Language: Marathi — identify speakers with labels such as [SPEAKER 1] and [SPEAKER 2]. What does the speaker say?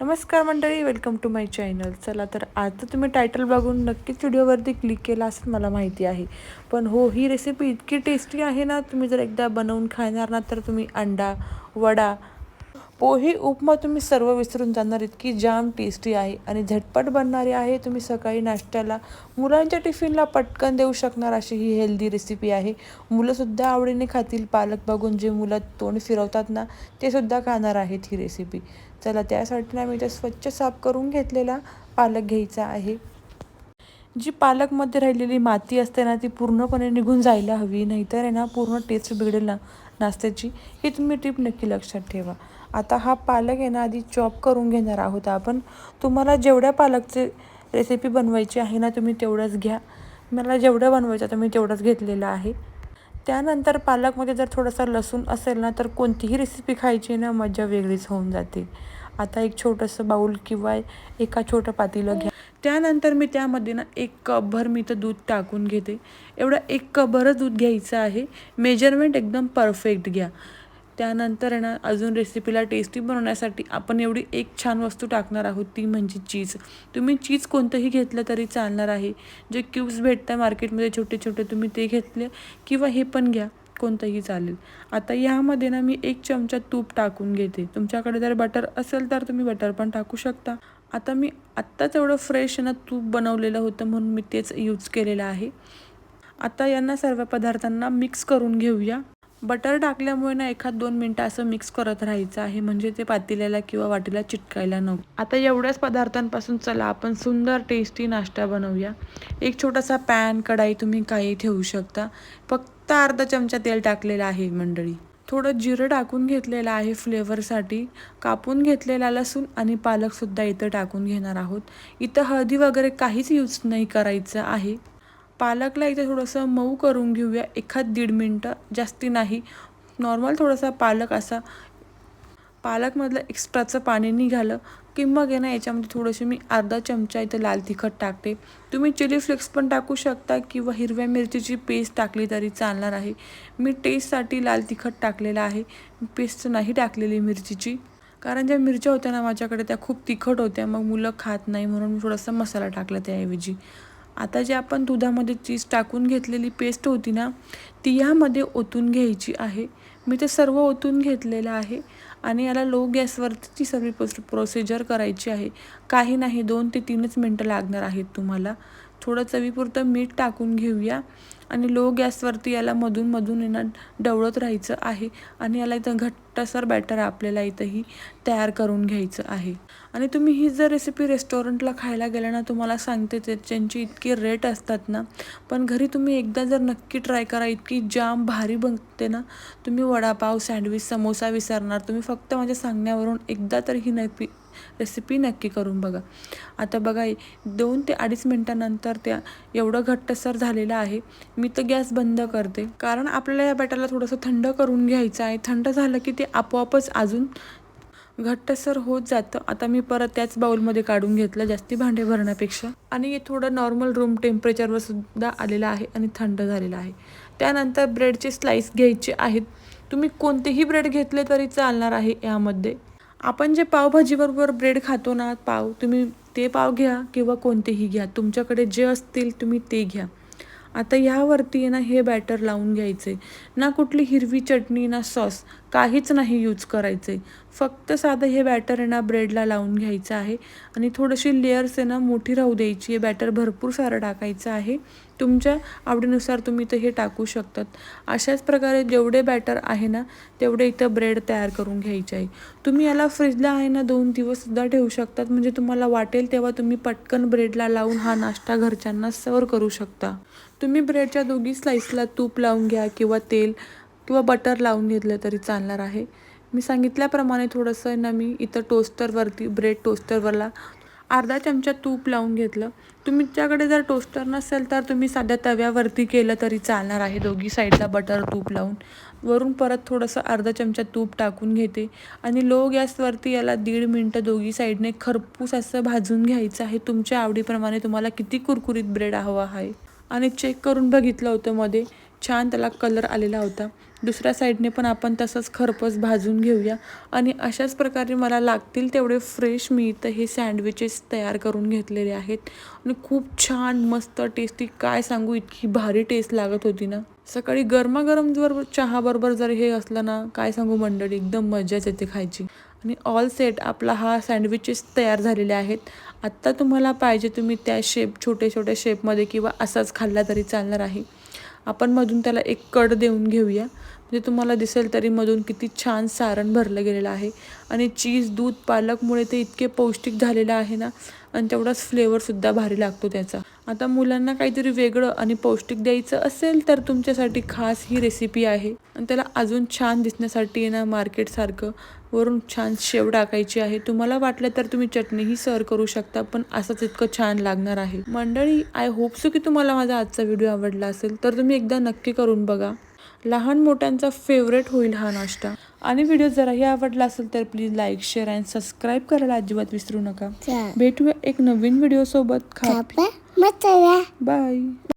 [SPEAKER 1] नमस्कार मंडळी वेलकम टू माय चॅनल चला तर आता तुम्ही टायटल बघून नक्कीच व्हिडिओवरती क्लिक केला असं मला माहिती आहे. पण हो ही रेसिपी इतकी टेस्टी आहे ना तुम्ही जर एकदा बनवून खाणार ना तर तुम्ही अंडा वडा पोहे उपमा तुम्ही सर्व विसरून जाणार. इतकी जाम टेस्टी आहे आणि झटपट बनणारी आहे. तुम्ही सकाळी नाश्त्याला मुलांच्या टिफिनला पटकन देऊ शकणार अशी ही हेल्दी रेसिपी आहे. मुलंसुद्धा आवडीने खातील. पालक बघून जे मुलं तोंड फिरवतात ना ते सुद्धा खाणार आहेत ही रेसिपी चला त्यासाठी ना मी ते स्वच्छ साफ करून घेतलेला पालक घ्यायचा आहे. जी पालकमध्ये राहिलेली माती असते ना ती पूर्णपणे निघून जायला हवी. नाहीतर आहे ना पूर्ण टेस्ट बिघडेल ना नाश्त्याची. ही तुम्ही टिप नक्की लक्षात ठेवा. आता हा पालक आहे ना आधी चॉप करून घेणार आहोत आपण. तुम्हाला जेवढ्या पालकचे रेसिपी बनवायची आहे ना तुम्ही तेवढंच घ्या. मला जेवढं बनवायचं तर मी तेवढंच घेतलेलं आहे. त्यानंतर पालकमध्ये जर थोडासा लसूण असेल ना तर कोणतीही रेसिपी खायची ना मजा वेगळीच होऊन जाते. आता एक छोटंसं बाऊल किंवा एका छोटं पातीलं घ्या. त्यानंतर मी त्यामध्ये ना एक कपभर मी तर दूध टाकून घेते. एवढं एक कपभरच दूध घ्यायचं आहे. मेजरमेंट एकदम परफेक्ट घ्या. त्यानंतर आहे ना अजून रेसिपीला टेस्टी बनवण्यासाठी आपण एवढी एक छान वस्तू टाकणार आहोत ती म्हणजे चीज तुम्ही चीज कोणतंही घेतलं तरी चालणार आहे. जे क्यूब्स भेटतात मार्केटमध्ये छोटे छोटे तुम्ही ते घेतले किंवा हे पण घ्या कोणतंही चालेल. आता यामध्ये ना मी एक चमचा तूप टाकून घेते. तुमच्याकडे जर बटर असेल तर तुम्ही बटर पण टाकू शकता. आता मी आत्ताच एवढं फ्रेश ना तूप बनवलेलं होतं म्हणून मी तेच यूज केलेलं आहे. आता यांना सर्व पदार्थांना मिक्स करून घेऊया. बटर टाकल्यामुळे ना एखाद दोन मिनटं असं मिक्स करत राहायचं आहे. म्हणजे ते पातेल्याला किंवा वाटीला चिटकायला नको. आता एवढ्याच पदार्थांपासून चला आपण सुंदर टेस्टी नाश्ता बनवूया. एक छोटासा पॅन कढाई तुम्ही काही ठेवू शकता. फक्त अर्धा चमचा तेल टाकलेलं आहे मंडळी. थोडं जिरं टाकून घेतलेलं आहे फ्लेवरसाठी कापून घेतलेला लसूण आणि पालकसुद्धा इथं टाकून घेणार आहोत. इथं हळदी वगैरे काहीच यूज नाही करायचं आहे. पालकला इथे थोडंसं मऊ करून घेऊया. एखाद दीड मिनटं. जास्ती नाही. नॉर्मल थोडासा पालक असा. पालकमधलं एक्स्ट्राचं पाणी निघालं. की मग आहे ना याच्यामध्ये थोडंशी मी अर्धा चमचा इथं लाल तिखट टाकते. तुम्ही चिली फ्लेक्स पण टाकू शकता किंवा हिरव्या मिरचीची पेस्ट टाकली तरी चालणार आहे. मी टेस्टसाठी लाल तिखट टाकलेलं आहे. पेस्ट नाही टाकलेली मिरचीची. कारण ज्या मिरच्या होत्या ना माझ्याकडे त्या खूप तिखट होत्या. मग मुलं खात नाही म्हणून मी थोडासा मसाला टाकला त्याऐवजी. आता जे आपण दुधामध्ये चीज टाकून घेतलेली पेस्ट होती ना ती यामध्ये ओतून घ्यायची आहे. मी ते सर्व ओतून घेतलेलं आहे आणि याला लो गॅसवरती ती सगळी प्रोसिजर करायची आहे. काही नाही दोन ते तीनच मिनटं लागणार आहेत तुम्हाला. थोडं चवीपुरतं मीठ टाकून घेऊया आणि लो गॅसवरती याला मधून मधून येणं डवळत राहायचं आहे. आणि याला इथं घट्टसर बॅटर आपल्याला इथंही तयार करून घ्यायचं आहे. आणि तुम्ही ही जर रेसिपी रेस्टॉरंटला खायला गेला ना तुम्हाला सांगते ते त्यांची इतकी रेट असतात ना. पण घरी तुम्ही एकदा जर नक्की ट्राय करा इतकी जाम भारी बनते ना तुम्ही वडापाव सँडविच समोसा विसरणार. तुम्ही फक्त माझ्या सांगण्यावरून एकदा तरी ही नक्की रेसिपी नक्की करून बघा. आता बघा दोन ते अडीच मिनटानंतर त्या एवढं घट्टसर झालेलं आहे. मी तर गॅस बंद करते. कारण आपल्याला या बॅटरला थोडंसं थंड करून घ्यायचं आहे. थंड झालं की ते आपोआपच अजून घट्टसर होत जातं. आता मी परत त्याच बाउलमध्ये काढून घेतलं जास्ती भांडे भरण्यापेक्षा. आणि हे थोडं नॉर्मल रूम टेम्परेचरवर सुद्धा आलेलं आहे आणि थंड झालेलं आहे. त्यानंतर ब्रेडचे स्लाईस घ्यायचे आहेत. तुम्ही कोणतेही ब्रेड घेतले तरी चालणार आहे यामध्ये. आपण जे पावभाजीबरोबर ब्रेड खातो ना पाव तुम्ही ते पाव घ्या किंवा कोणतेही घ्या. तुमच्याकडे जे असतील तुम्ही ते घ्या. आता ह्यावरती ना हे बॅटर लावून घ्यायचे. ना कुठली हिरवी चटणी ना सॉस काहीच नाही यूज करायचं. आहे फक्त साधं हे बॅटर आहे ना ब्रेडला लावून घ्यायचं आहे. आणि थोडीशी लेअर्स आहे ना मोठी राहू द्यायची. हे बॅटर भरपूर सारं टाकायचं आहे. तुमच्या आवडीनुसार तुम्ही तर हे टाकू शकतात. अशाच प्रकारे जेवढे बॅटर आहे ना तेवढे इथं ब्रेड तयार करून घ्यायचे आहे. तुम्ही याला फ्रीजला आहे ना दोन दिवससुद्धा ठेवू शकतात. म्हणजे तुम्हाला वाटेल तेव्हा तुम्ही पटकन ब्रेडला लावून हा नाश्ता घरच्यांना सर्व करू शकता. तुम्ही ब्रेडच्या दोघी स्लाईसला तूप लावून घ्या किंवा तेल किंवा बटर लावून घेतलं तरी चालणार आहे. मी सांगितल्याप्रमाणे थोडंसं ना मी इथं टोस्टरवरती ब्रेड टोस्टरवरला अर्धा चमचा तूप लावून घेतलं. तुमच्याकडे जर टोस्टर नसेल तर तुम्ही साध्या तव्यावरती केलं तरी चालणार आहे दोघी साईडला बटर तूप लावून. वरून परत थोडंसं अर्धा चमचा तूप टाकून घेते आणि लो गॅसवरती याला दीड मिनटं दोघी साईडने खरपूस असं भाजून घ्यायचं आहे. तुमच्या आवडीप्रमाणे तुम्हाला किती कुरकुरीत ब्रेड हवा आहे. आणि चेक करून बघितलं होतं मध्ये. छान त्याला कलर आलेला होता. दुसऱ्या साईडने पण आपण तसंच खरपस भाजून घेऊया. आणि अशाच प्रकारे मला लागतील तेवढे फ्रेश मी इथं हे सँडविचेस तयार करून घेतलेले आहेत. आणि खूप छान मस्त टेस्टी काय सांगू इतकी भारी टेस्ट लागत होती ना. सकाळी गरमागरम जर चहाबरोबर जर हे असलं ना काय सांगू मंडळी एकदम मजाच येते खायची. आणि ऑल सेट आपला हा सँडविचेस तयार झालेले आहेत. आत्ता तुम्हाला पाहिजे तुम्ही त्या शेप छोटे छोटे शेपमध्ये किंवा असाच खाल्ला तरी चालणार आहे. आपण मधून त्याला एक कड देऊन घेऊया. म्हणजे तुम्हाला दिसेल तरी मधून किती छान सारण भरलं गेलेलं आहे. आणि चीज दूध पालकमुळे ते इतके पौष्टिक झालेलं आहे ना आणि तेवढाच फ्लेवरसुद्धा भारी लागतो त्याचा. आता मुलांना काहीतरी वेगळं आणि पौष्टिक द्यायचं असेल तर तुमच्यासाठी खास ही रेसिपी आहे. आणि त्याला अजून छान दिसण्यासाठी ना मार्केटसारखं वरून छान शेव टाकायची आहे. तुम्हाला वाटलं तर तुम्ही चटणीही सर्व करू शकता पण असंच इतकं छान लागणार आहे. मंडळी आय होप सो की तुम्हाला माझा आजचा व्हिडिओ आवडला असेल. तर तुम्ही एकदा नक्की करून बघा. लहान मोठ्यांचा फेवरेट होईल हा नाश्ता. आणि व्हिडिओ जराही आवडला असेल तर please like share and subscribe करायला अजिबात विसरू नका. भेटूया एक नवीन व्हिडिओ सोबत. खा. बाय